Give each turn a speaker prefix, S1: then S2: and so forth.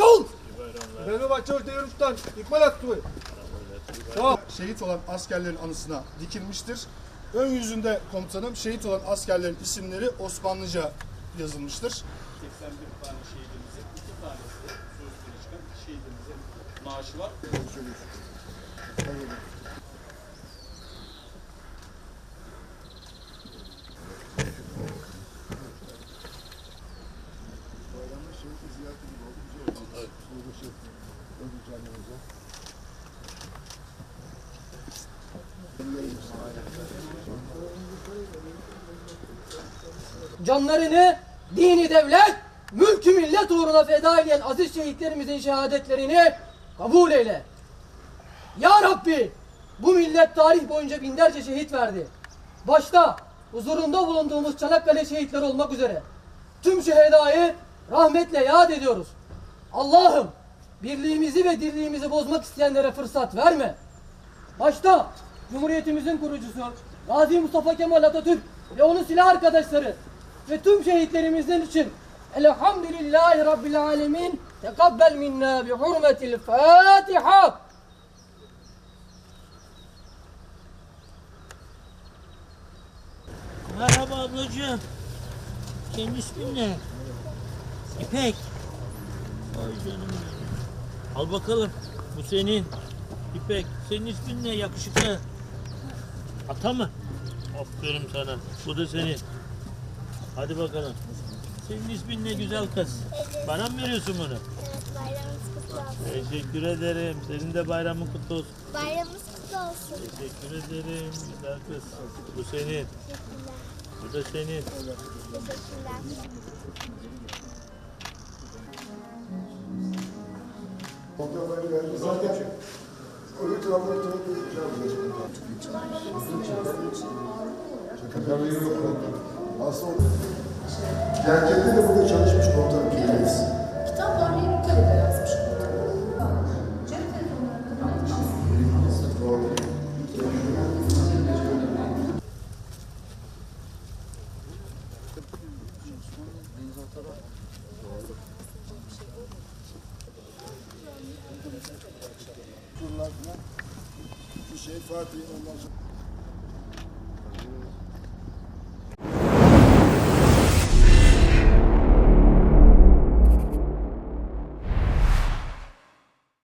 S1: Kol! Fenerbahçe Çavuş Devruş'tan İkmal attı. Tamam.
S2: Şehit olan askerlerin anısına dikilmiştir. Ön yüzünde komutanım şehit olan askerlerin isimleri Osmanlıca yazılmıştır.
S3: 81 tane şehidimizin iki tanesi sözlüğüne çıkan şehidimizin maaşı var.
S4: Canlarını dini devlet, mülkü millet uğruna feda eden aziz şehitlerimizin şehadetlerini kabul eyle. Ya Rabbi bu millet tarih boyunca binlerce şehit verdi. Başta huzurunda bulunduğumuz Çanakkale şehitleri olmak üzere tüm şehedayı rahmetle yad ediyoruz. Allah'ım birliğimizi ve dirliğimizi bozmak isteyenlere fırsat verme. Başta Cumhuriyetimizin kurucusu Gazi Mustafa Kemal Atatürk ve onun silah arkadaşları ve tüm şehitlerimizin için Elhamdülillahi Rabbil Alemin tekabbel minna bi hurmetil Fatiha.
S5: Merhaba ablacığım. Senin ismin ne? İpek. Ay canım benim. Al bakalım. Bu senin. İpek. Senin ismin ne yakışıklı? Ata mı? Aferin sana. Bu da senin. Hadi bakalım. Senin ismin ne güzel kız. Bana mı veriyorsun bunu?
S6: Bayramınız kutlu olsun.
S5: Teşekkür ederim. Senin de bayramın kutlu olsun.
S6: Bayramınız kutlu olsun.
S5: Teşekkür ederim. Güzel kız. Bu senin. Bu da senin.
S6: Teşekkürler.
S7: Zaten öbür tarafta bir tarafta bir şey Aslında Gerçekten de burada çalışmış komutanım kimliğiniz.
S8: Kitaplar benim kalede yazmış. Cep telefonlarında
S7: Doğru. Şunlar falan. Bir şey Fatih ondan sonra.